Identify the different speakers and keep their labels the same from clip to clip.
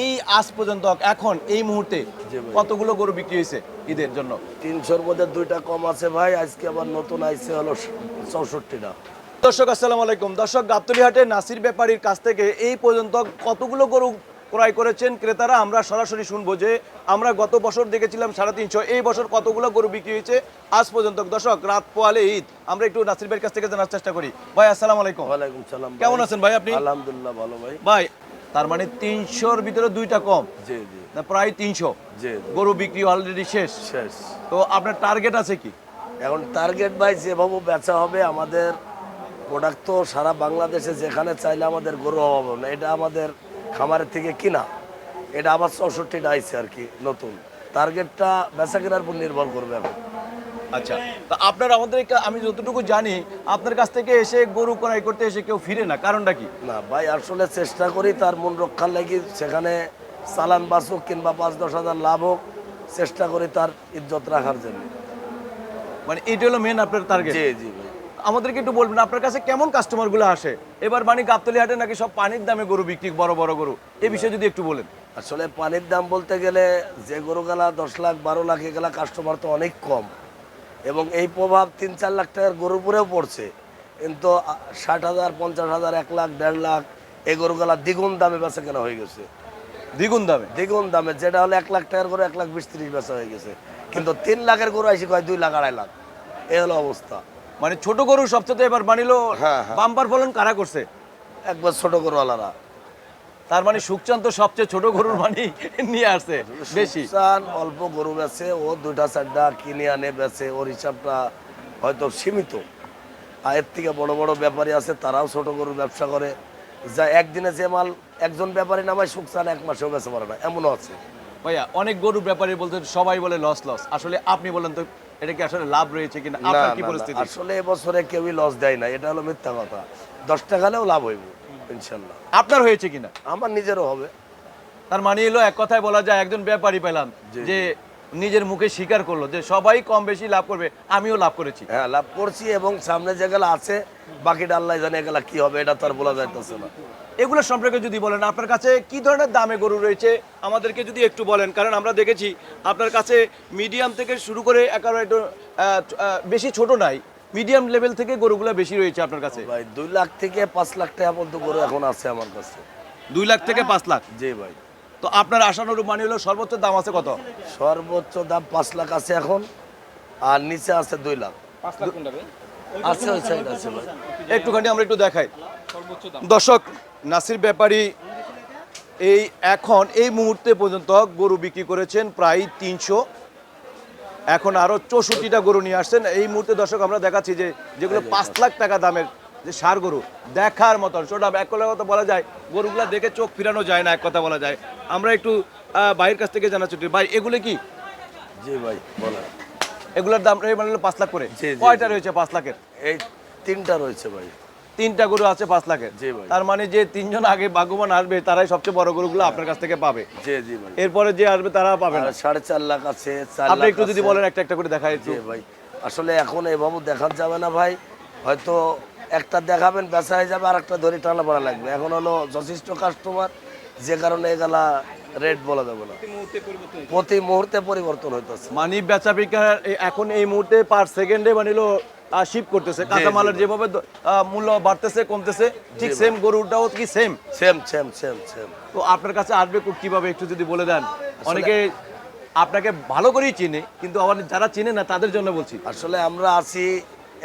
Speaker 1: এই আজ পর্যন্ত এখন এই মুহূর্তে কতগুলো গরু বিক্রি হয়েছে ঈদের জন্য?
Speaker 2: তিনশোর মধ্যে দুইটা কম আছে ভাই আজকে আবার নতুন আইছে হলো চৌষট্টিটা।
Speaker 1: দর্শক আসসালামু আলাইকুম। দর্শক গাবতলিহাটে নাসির ব্যাপারীর কাছ থেকে এই পর্যন্ত কতগুলো গরু ক্রয় করেছেন ক্রেতারা? আমরা সরাসরি শুনব যে আমরা গত বছর দেখেছিলাম সাড়ে তিনশো এই বছর কতগুলো গরু বিক্রি হয়েছে? আজ পর্যন্ত দর্শক রাত পোয়ালে ঈদ। আমরা একটু নাসির ভাইয়ের কাছ থেকে জানার চেষ্টা করি। ভাই আসসালাম আলাইকুম।
Speaker 2: ওয়ালাইকুম সালাম
Speaker 1: কেমন আছেন ভাই আপনি?
Speaker 2: আলহামদুলিল্লাহ ভালো ভাই।
Speaker 1: ভাই তার মানে তিনশোর ভিতরে দুইটা কম।
Speaker 2: জি জি।
Speaker 1: না প্রায় তিনশো। গরু বিক্রি অলরেডি শেষ।
Speaker 2: শেষ।
Speaker 1: তো আপনার টার্গেট আছে কি?
Speaker 2: এখন টার্গেট বাই যেভাবে বেচা হবে আমাদের প্রোডাক্ট তো সারা বাংলাদেশে যেখানে চাইলে আমাদের গরু অভাব হবে না। এটা আমাদের খামারের থেকে কিনা এটা আবার চৌষট্টিটা আইছে আর কি নতুন। টার্গেটটা বেচা কেনার উপর নির্ভর করবে এখন।
Speaker 1: আচ্ছা তা আপনার আমাদের আমি যতটুকু জানি আপনার কাছ থেকে এসে গরু ক্রয় করতে এসে কেউ ফিরে না কারণটা কি?
Speaker 2: না ভাই আসলে চেষ্টা করি তার মন রক্ষার লাগি সেখানে চালান বাসুক কিংবা পাঁচ দশ হাজার লাভ হোক চেষ্টা করি তার ইজ্জত রাখার জন্য।
Speaker 1: মানে এটা হলো মেন আপনার টার্গেট
Speaker 2: জি জি ভাই।
Speaker 1: আমাদেরকে একটু বলবেন আপনার কাছে কেমন কাস্টমারগুলো আসে? এবার মানে গাবতলি হাটে নাকি সব পানির দামে গরু বিক্রি বড় বড় গরু? এই বিষয়ে যদি একটু বলেন।
Speaker 2: আসলে পানির দাম বলতে গেলে যে গরু গেলা দশ লাখ বারো লাখ এগুলা কাস্টমার তো অনেক কম। এবং এই প্রভাব তিন চার লাখ টাকার গরুর উপরেও পড়ছে। কিন্তু ষাট হাজার পঞ্চাশ হাজার এক লাখ দেড় লাখ এই গরুগুলা দ্বিগুণ দামে বেচা কেনা হয়ে গেছে।
Speaker 1: দ্বিগুণ দামে?
Speaker 2: দ্বিগুণ দামে যেটা হলো এক লাখ টাকার গরু এক লাখ বিশ ত্রিশ বেচা হয়ে গেছে। কিন্তু তিন লাখের গরু আইসি কয় দুই লাখ আড়াই লাখ। এই হলো অবস্থা।
Speaker 1: মানে ছোট গরু সবচেয়ে এবার বানিলো
Speaker 2: হ্যাঁ, হ্যাঁ।
Speaker 1: বাম্পার ফলন কারা করছে?
Speaker 2: একবার ছোট গরুওয়ালারা।
Speaker 1: তার মানে সুখচান তো সবচেয়ে ছোট গরুর মানে নিয়ে আসছে বেশি।
Speaker 2: অল্প গরু বেচে ও দুইটা চারটা কিনে আনে বেচে ওর হিসাবটা হয়তো সীমিত। আর এর থেকে বড় বড় ব্যাপারী আছে তারাও ছোট গরুর ব্যবসা করে। যা একদিনে যে মাল একজন ব্যাপারী নামায় সুকসান এক মাসেও বেচে পারে না এমনও আছে।
Speaker 1: ভাইয়া অনেক গরু ব্যাপারে বলতে সবাই বলে লস লস আসলে আপনি বলেন তো এটা কি আসলে লাভ রয়েছে কিনা? আপনার কি পরিস্থিতি?
Speaker 2: আসলে এবছরে কেউই লস দেয় না এটা হলো মিথ্যা কথা। দশ টাকা হলেও লাভ হইব। ইনশাল্লাহ।
Speaker 1: আপনার হয়েছে কিনা?
Speaker 2: আমার নিজেরও হবে।
Speaker 1: তার মানে এলো এক কথায় বলা যায় একজন ব্যাপারী পেলাম যে নিজের মুখে স্বীকার করল যে সবাই কম বেশি লাভ করবে আমিও লাভ করেছি।
Speaker 2: হ্যাঁ লাভ করছি এবং সামনে যেগুলো আছে বাকিটা আল্লাহ জানে এগুলা কি হবে এটা তো আর বলা যাইতেছে না।
Speaker 1: এগুলো সম্পর্কে যদি বলেন আপনার কাছে কি ধরনের দামে গরু রয়েছে? আমাদেরকে যদি একটু বলেন কারণ আমরা দেখেছি আপনার কাছে মিডিয়াম থেকে শুরু করে একেবারে একটু বেশি ছোট নাই। মিডিয়াম লেভেল থেকে গরুগুলো বেশি রয়েছে আপনার কাছে?
Speaker 2: ভাই দুই লাখ থেকে পাঁচ লাখ টাকা পর্যন্ত গরু এখন আছে আমার কাছে।
Speaker 1: দুই লাখ থেকে পাঁচ লাখ?
Speaker 2: জি ভাই।
Speaker 1: তো আপনার আশানুরূপ মানে হলো সর্বোচ্চ দাম আছে কত?
Speaker 2: সর্বোচ্চ দাম পাঁচ লাখ আছে এখন আর নিচে আছে দুই লাখ। আছে ওই সাইড আছে ভাই।
Speaker 1: একটুখানি আমরা একটু দেখাই। দর্শক নাসির ব্যাপারী এই এখন এই মুহূর্তে পর্যন্ত গরু বিক্রি করেছেন প্রায় তিনশো এখন আরও চৌষট্টিটা গরু নিয়ে আসছেন। এই মুহূর্তে দর্শক আমরা দেখাচ্ছি যে যেগুলো পাঁচ লাখ টাকা দামের যে সার গরু দেখার মতন। সেটা এক কথা বলা যায় গরুগুলা দেখে চোখ ফিরানো যায় না এক কথা বলা যায়। আমরা একটু আহ, ভাইয়ের কাছ থেকে জানা ছুটি ভাই এগুলো কি?
Speaker 2: জি ভাই বলেন
Speaker 1: এগুলোর দাম মানে পাঁচ লাখ করে। কয়টা রয়েছে পাঁচ লাখের?
Speaker 2: এই তিনটা রয়েছে ভাই।
Speaker 1: তিনটা গরু আছে পাঁচ লাখের। তার মানে যে তিনজন আগে ভাগ্যবান আসবে তারাই সবচেয়ে বড় গরুগুলো আপনার কাছ থেকে পাবে।
Speaker 2: জি জি ভাই।
Speaker 1: এরপরে যে আসবে তারা পাবে না।
Speaker 2: সাড়ে চার লাখ আছে
Speaker 1: আপনি একটু যদি বলেন একটা একটা করে দেখাই একটু।
Speaker 2: জি ভাই। আসলে এখন এভাবে দেখা যাবে না ভাই। হয়তো একটা দেখাবেন বেচা হয়ে যাবে আর একটা ধরে টানা পড়া লাগবে। এখন হলো যথেষ্ট কাস্টমার যে কারণে এগুলা রেট বলা যাবে না। প্রতি মুহূর্তে পরিবর্তন হইতেছে।
Speaker 1: মানি বেচা বিক্রি এখন এই মুহূর্তে পার সেকেন্ডে মানে হলো শিপ করতেছে। কাঁচামালের যেভাবে মূল্য বাড়তেছে কমতেছে ঠিক সেম গরুটাও কি same
Speaker 2: same same same same
Speaker 1: তো আপনার কাছে আসবে কীভাবে একটু যদি বলে দেন। অনেকে আপনাকে ভালো করেই চিনে কিন্তু আবার যারা চিনে না তাদের জন্য বলছি।
Speaker 2: আসলে আমরা আছি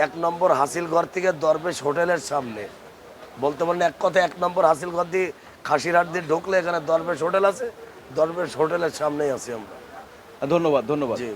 Speaker 2: এক নম্বর হাসিল ঘর থেকে দরবেশ হোটেলের সামনে। বলতে পারেন এক কথা এক নম্বর হাসিল ঘর দিয়ে খাসিরহাট দিয়ে ঢুকলে এখানে দরবেশ হোটেল আছে দরবেশ হোটেলের সামনেই আছি আমরা।
Speaker 1: ধন্যবাদ ধন্যবাদ।
Speaker 2: জি